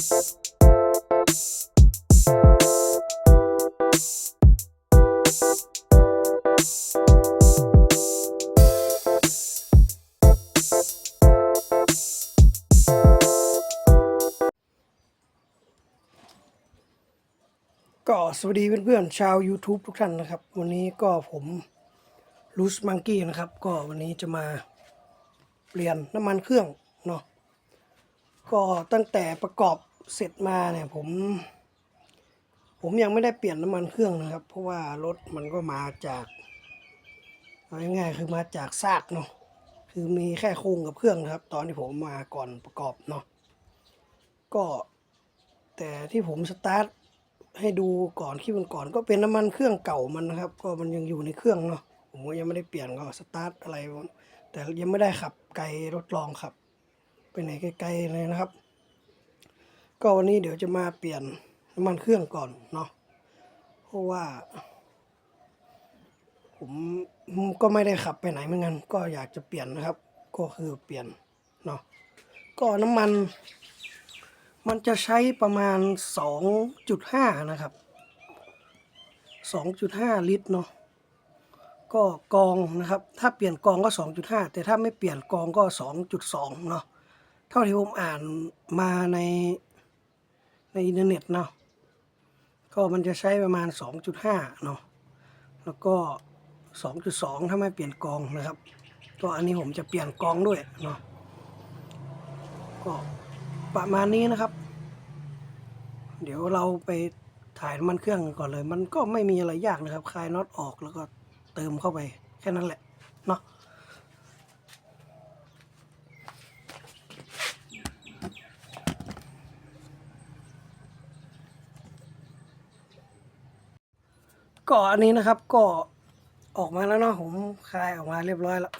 ก็สวัสดีเพื่อนๆชาว YouTube ทุกท่านนะครับ วันนี้ก็ผมลูสมังกี้นะครับ ก็วันนี้จะมาเปลี่ยนน้ำมันเครื่องเนาะก็ตั้งแต่ประกอบ เสร็จมาเนี่ยผม ผมยังไม่ได้เปลี่ยนน้ำมันเครื่องนะครับ เพราะว่ารถมันก็มาจากเอาง่ายๆคือมาจากซากเนาะคือมีแค่โครงกับเครื่องนะครับ ตอนที่ผมมาก่อนประกอบเนาะก็ แต่ที่ผมสตาร์ทให้ดูก่อนคลิปก่อนก็เป็นน้ำมันเครื่องเก่ามันนะครับ ก็มันยังอยู่ในเครื่องเนาะผมก็ยังไม่ได้เปลี่ยนก็สตาร์ทอะไร แต่ยังไม่ได้ขับไกลรถลองขับ ไปไหนไกลๆเลยนะครับ ก็วันนี้เดี๋ยวจะมาเปลี่ยนน้ำมันเครื่องก่อนเนาะเพราะว่า ผมก็ไม่ได้ขับไปไหนเหมือนกัน ก็อยากจะเปลี่ยนนะครับ ก็คือเปลี่ยนเนาะก็น้ำมัน มันจะใช้ประมาณ 2.5 นะครับ 2.5 ลิตรเนาะก็กองนะครับ ถ้าเปลี่ยนกองก็ 2.5 แต่ถ้าไม่เปลี่ยนกองก็ 2.2 เนาะ เท่าที่ผมอ่านมาใน ในอินเทอร์เน็ตเนาะก็มันจะใช้ประมาณ 2.5 เนาะแล้วก็ 2.2 ถ้าไม่เปลี่ยนกองนะครับ ก็อันนี้ผมจะเปลี่ยนกองด้วยเนาะก็ประมาณนี้นะครับ เดี๋ยวเราไปถ่ายมันเครื่องกันก่อนเลย มันก็ไม่มีอะไรยากนะครับคลายน็อตออกแล้วก็เติมเข้าไปแค่นั้นแหละเนาะ ก็อันนี้นะครับก็ออกมาแล้วเนาะผมคลายออกมาเรียบร้อยแล้ว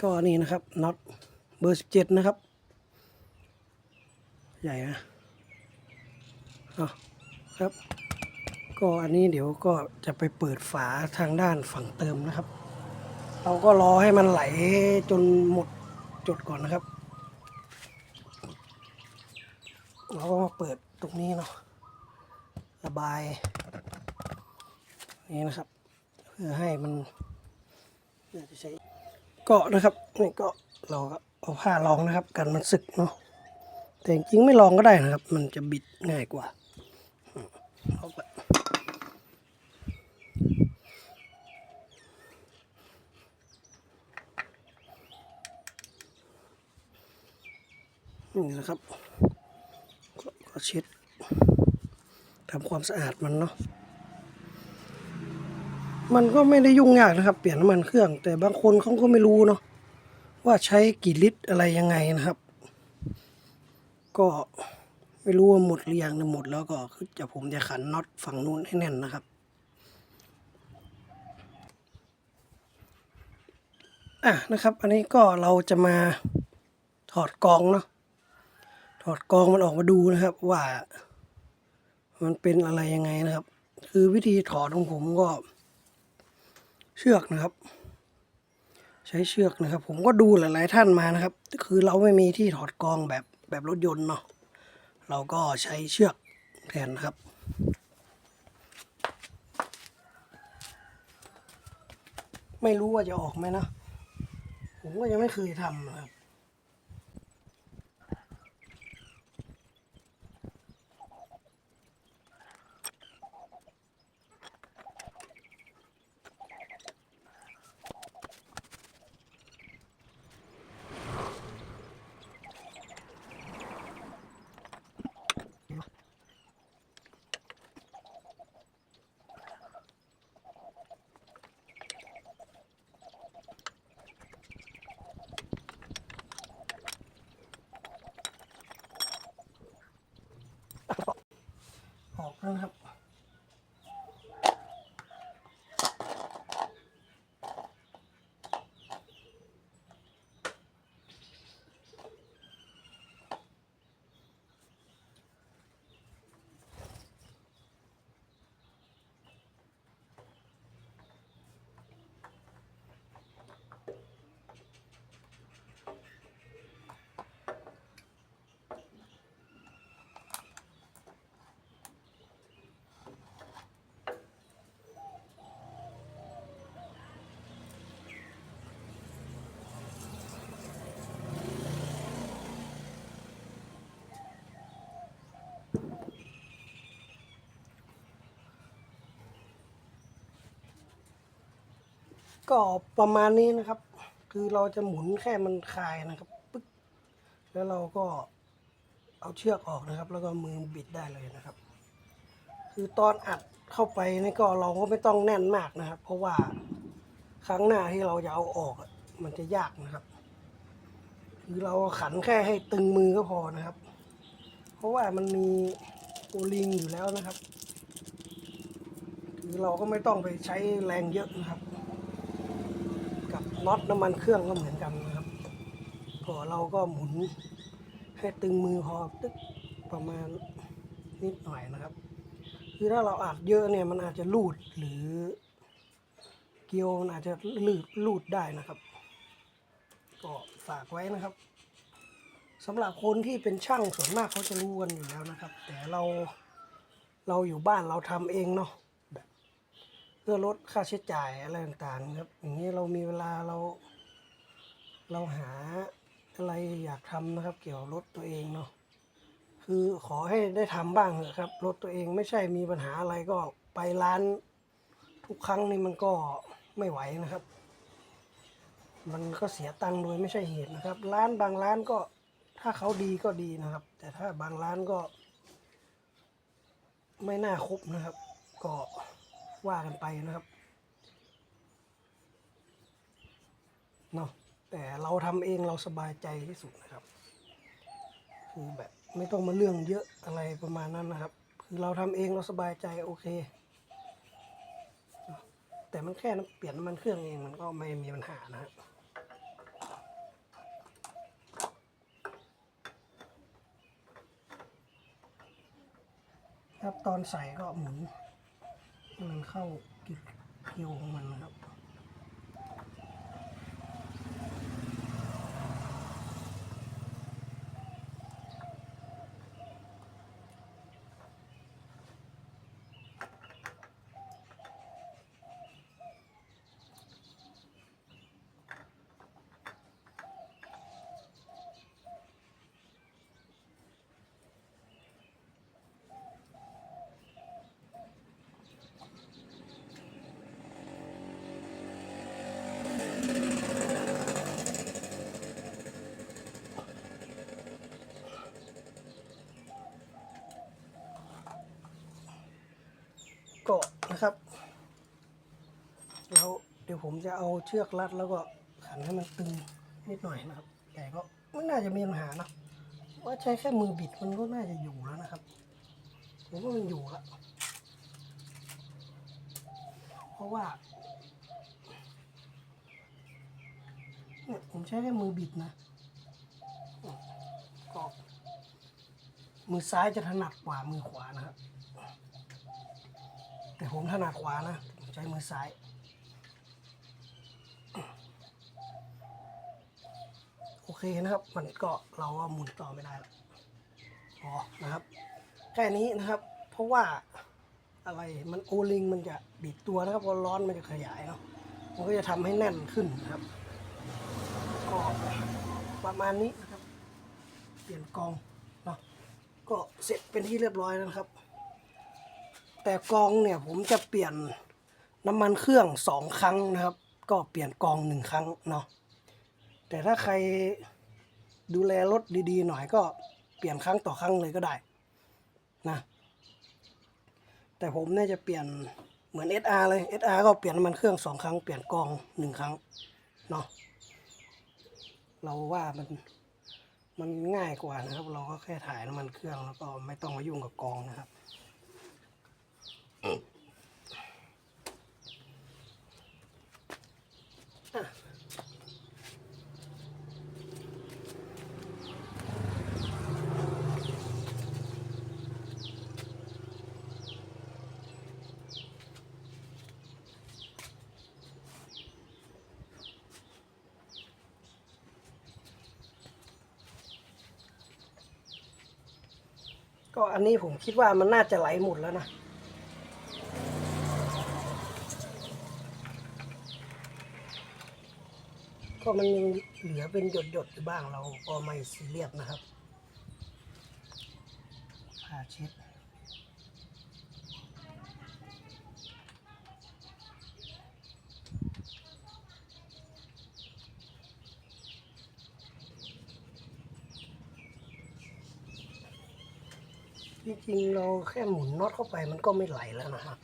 ก็นี่นะครับน็อตเบอร์สิบเจ็ดนะครับ ใหญ่นะอครับ ก็อันนี้เดี๋ยวก็จะไปเปิดฝาทางด้านฝั่งเติมนะครับ เราก็รอให้มันไหลจนหมดจุดก่อนนะครับ เราก็มาเปิด ตรงนี้เนาะระบายนี่นะครับ เพื่อให้มันน่าจะใช้ก็นะครับนี่ก็เราก็เอาผ้ารองนะครับ กันมันสึกเนาะแต่จริงไม่ลองก็ได้นะครับ มันจะบิดง่ายกว่าเอาไปนี่นะครับ ก็เช็ดทำความสะอาดมันเนาะมันก็ไม่ได้ยุ่งยากนะครับ เปลี่ยนน้ำมันเครื่อง แต่บางคนเขาก็ไม่รู้เนาะว่าใช้กี่ลิตรอะไรยังไงนะครับ ก็ไม่รู้ว่าหมดหรือยังนะหมดแล้วก็คือจะผมจะขันน็อตฝั่งนู้นให้แน่นนะครับ อะนะครับ อันนี้ก็เราจะมาถอดกองเนาะ อดกองมันออกมาดูนะครับ ว่า มันเป็นอะไรยังไงนะครับ คือวิธีถอดของผมก็ เชือกนะครับ ใช้เชือกนะครับ ผมก็ดูหลาย ๆ ท่านมานะครับ คือเราไม่มีที่ถอดกองแบบแบบรถยนต์เนาะเราก็ใช้เชือกแทนนะครับไม่รู้ว่าจะออกไหมนะ ผมก็ยังไม่เคยทำนะครับ นะครับ ก็ประมาณนี้นะครับ คือเราจะหมุนแค่มันคลายนะครับปึ๊กแล้วเราก็เอาเชือกออกนะครับ แล้วก็มือบิดได้เลยนะครับ คือตอนอัดเข้าไปนี่ก็เราก็ไม่ต้องแน่นมากนะครับ เพราะว่าครั้งหน้าที่เราจะเอาออกมันจะยากนะครับ คือเราขันแค่ให้ตึงมือก็พอนะครับ เพราะว่ามันมีโอลิงอยู่แล้วนะครับ คือเราก็ไม่ต้องไปใช้แรงเยอะนะครับ น็อตน้ำมันเครื่องก็เหมือนกันนะครับก็เราก็หมุนให้ตึงมือพอตึ๊กประมาณนิดหน่อยนะครับ คือถ้าเราอัดเยอะเนี่ยมันอาจจะลูดหรือเกลียวมันอาจจะลืดลูดได้นะครับก็ฝากไว้นะครับสำหรับคนที่เป็นช่างส่วนมากเขาจะรู้กันอยู่แล้วนะครับ แต่เราเราอยู่บ้านเราทำเองเนาะ พื่อลดค่าใช้จ่ายอะไรต่างๆครับ อย่างนี้เรามีเวลาเรา เราหาอะไรอยากทำนะครับ เกี่ยวกับรถตัวเองเนาะคือขอให้ได้ทำบ้างเถอะครับรถตัวเองไม่ใช่มีปัญหาอะไรก็ไปร้าน ทุกครั้งนี่มันก็ไม่ไหวนะครับ มันก็เสียตังค์โดยไม่ใช่เหตุนะครับ ร้านบางร้านก็ถ้าเขาดีก็ดีนะครับ แต่ถ้าบางร้านก็ ไม่น่าคบนะครับ ก็ ว่ากันไปนะครับเนาะแต่เราทำเองเราสบายใจที่สุดนะครับ คือแบบไม่ต้องมาเรื่องเยอะอะไรประมาณนั้นนะครับ คือเราทำเองเราสบายใจโอเค แต่มันแค่เปลี่ยนน้ำมันเครื่องเองมันก็ไม่มีปัญหานะครับครับตอนใส่ก็หมุน มันเข้ากิดเกียวของมันนะครับ ก็นะครับ แล้วเดี๋ยวผมจะเอาเชือกรัดแล้วก็ขันให้มันตึงนิดหน่อยนะครับ แต่ก็ไม่น่าจะมีปัญหานะว่าใช้แค่มือบิดมันก็น่าจะอยู่แล้วนะครับ ผมว่ามันอยู่ล้วเพราะว่าเนี่ยผมใช้แค่มือบิดนะก็มือซ้ายจะถนัดกว่ามือขวานะครับ แต่ผมถนัดขวานะใช้มือซ้าย โอเคนะครับ มันก็เราก็หมุนต่อไม่ได้แล้วพอนะครับ แค่นี้นะครับ เพราะว่าอะไรมันโอลิงมันจะบีบตัวนะครับพอร้อนมันจะขยายเนาะมันก็จะทำให้แน่นขึ้นนะครับก็ประมาณนี้นะครับ เปลี่ยนกองเนาะก็เสร็จเป็นที่เรียบร้อยแล้วนะครับ แต่กองเนี่ยผมจะเปลี่ยนน้ำมันเครื่องสองครั้งนะครับ ก็เปลี่ยนกองหนึ่งครั้งเนาะแต่ถ้าใครดูแลรถดีๆ หน่อยก็เปลี่ยนครั้งต่อครั้งเลยก็ได้นะแต่ผมเนี่ยจะเปลี่ยนเหมือน SR เลย SR ก็เปลี่ยนน้ำมันเครื่องสองครั้ง เปลี่ยนกองหนึ่งครั้งเนาะเราว่ามันมันง่ายกว่านะครับ เราก็แค่ถ่ายน้ำมันเครื่องแล้วก็ไม่ต้องมายุ่งกับกองนะครับ ก็อันนี้ผมคิดว่ามันน่าจะไหลหมดแล้วนะ ก็มันยังเหลือเป็นหยดๆอยู่บ้างเราก็ไม่สีเรียบนะครับผ่าเช็ดจริงๆเราแค่หมุนน็อตเข้าไปมันก็ไม่ไหลแล้วนะครับ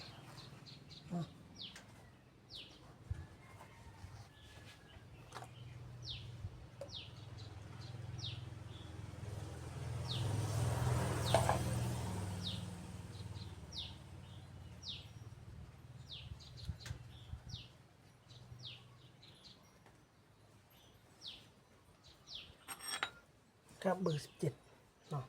ครับเบอร์สิบเจ็ดเนาะ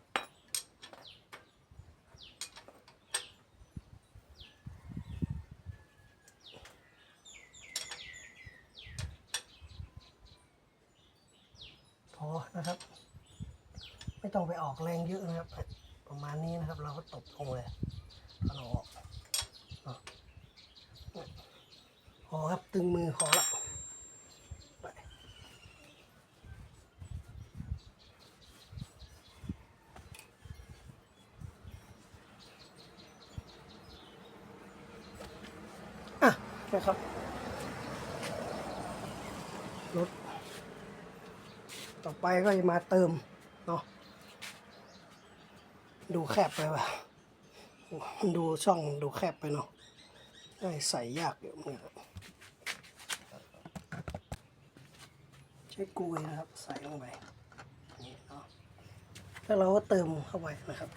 พอนะครับ ไม่ต้องไปออกแรงเยอะนะครับ ประมาณนี้นะครับ เราก็ตบลงเลยเอาออกเนะพอครับตึงมือพอละไป อะนะครับ รถ ต่อไปก็จะมาเติมเนาะดูแคบไปว่ะดูช่องดูแคบไปเนาะได้ใส่ยากอยู่เหมือนกันใช้กุยนะครับ ใส่ลงไปนี่เนาะแล้วเราก็เติมเข้าไปนะครับ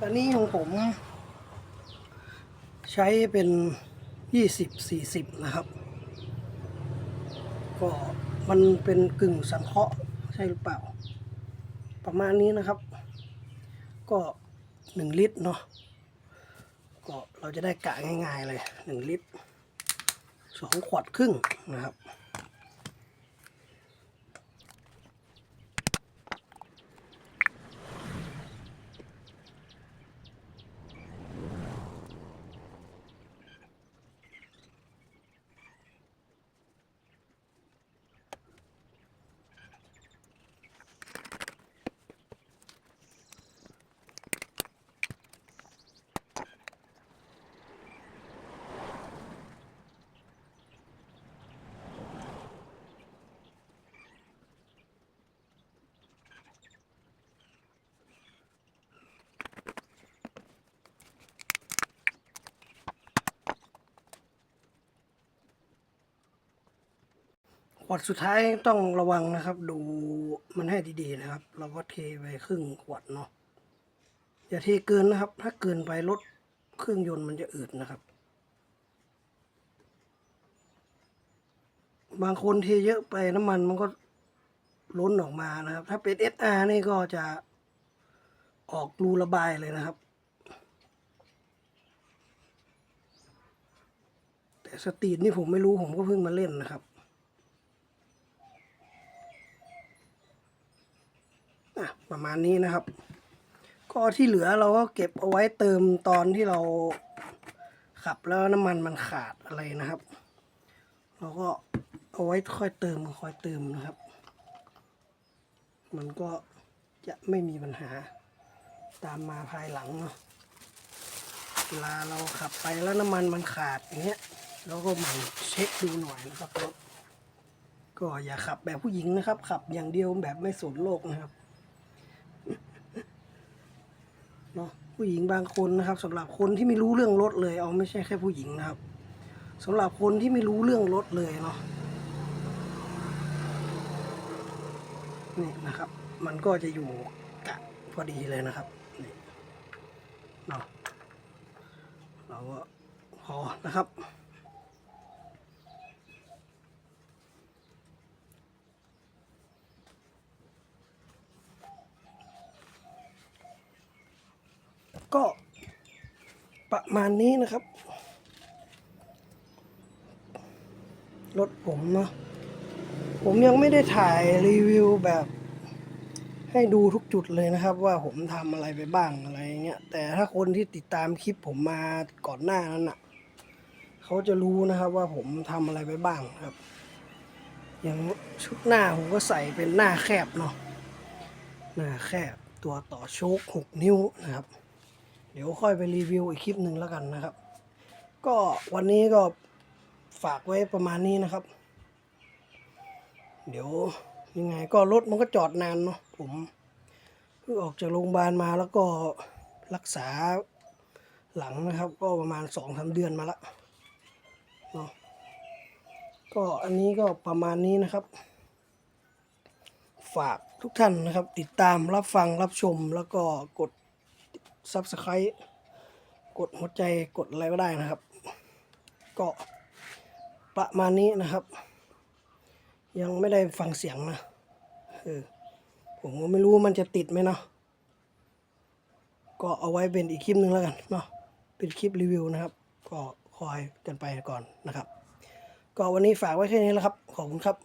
อันนี้ของผม ใช้เป็นยี่สิบสี่สิบนะครับ ก็มันเป็นกึ่งสังเคราะห์ใช่หรือเปล่า ประมาณนี้นะครับ ก็หนึ่งลิตรเนาะก็เราจะได้กะง่ายๆเลยหนึ่งลิตรสองขวดครึ่งนะครับ ขวดสุดท้ายต้องระวังนะครับ ดูมันให้ดีๆนะครับ เราก็เทไปครึ่งขวดเนาะอย่าเทเกินนะครับ ถ้าเกินไปรถเครื่องยนต์มันจะอืดนะครับ บางคนเทเยอะไปน้ำมันมันก็ล้นออกมานะครับ ถ้าเป็น SR นี่ก็จะออกรูระบายเลยนะครับ แต่สตรีทนี่ผมไม่รู้ผมก็เพิ่งมาเล่นนะครับ อะ ประมาณนี้นะครับ ก็ที่เหลือเราก็เก็บเอาไว้เติมตอนที่เราขับแล้วน้ำมันมันขาดอะไรนะครับ เราก็เอาไว้ค่อยเติมค่อยเติมนะครับ มันก็จะไม่มีปัญหาตามมาภายหลังเนาะเวลาเราขับไปแล้วน้ำมันมันขาดอย่างเงี้ยเราก็หมั่นเช็คดูหน่อยนะครับรถก็อย่าขับแบบผู้หญิงนะครับ ขับอย่างเดียวแบบไม่สนโลกนะครับ เนาะผู้หญิงบางคนนะครับสำหรับคนที่ไม่รู้เรื่องรถเลย เอาไม่ใช่แค่ผู้หญิงนะครับสำหรับคนที่ไม่รู้เรื่องรถเลยเนาะนี่นะครับ มันก็จะอยู่กะพอดีเลยนะครับนี่เนาะเราก็พอนะครับ ก็ประมาณนี้นะครับ รถผมเนาะผมยังไม่ได้ถ่ายรีวิวแบบ ให้ดูทุกจุดเลยนะครับ ว่าผมทำอะไรไปบ้างอะไรเงี้ยแต่ถ้าคนที่ติดตามคลิปผมมาก่อนหน้านั้นอะเขาจะรู้นะครับว่าผมทำอะไรไปบ้างครับ อย่างชุดหน้าผมก็ใส่เป็นหน้าแคบเนาะหน้าแคบตัวต่อโชคหกนิ้วนะครับ เดี๋ยวค่อยไปรีวิวอีกคลิปหนึ่งแล้วกันนะครับ ก็วันนี้ก็ฝากไว้ประมาณนี้นะครับ เดี๋ยวยังไงก็รถมันก็จอดนานเนาะผมเพิ่งออกจากโรงพยาบาลมาแล้วก็รักษาหลังนะครับ ก็ประมาณสองสาเดือนมาละเนาะก็อันนี้ก็ประมาณนี้นะครับ ฝากทุกท่านนะครับ ติดตามรับฟังรับชมแล้วก็กด Subscribe กดหัวใจกดอะไรก็ได้นะครับ ก็ประมาณนี้นะครับ ยังไม่ได้ฟังเสียงนะเออผมก็ไม่รู้มันจะติดไหมเนาะก็เอาไว้เป็นอีกคลิปหนึ่งแล้วกันเนาะเป็นคลิปรีวิวนะครับ ก็คอยกันไปก่อนนะครับ ก็วันนี้ฝากไว้แค่นี้แล้วครับ ขอบคุณครับ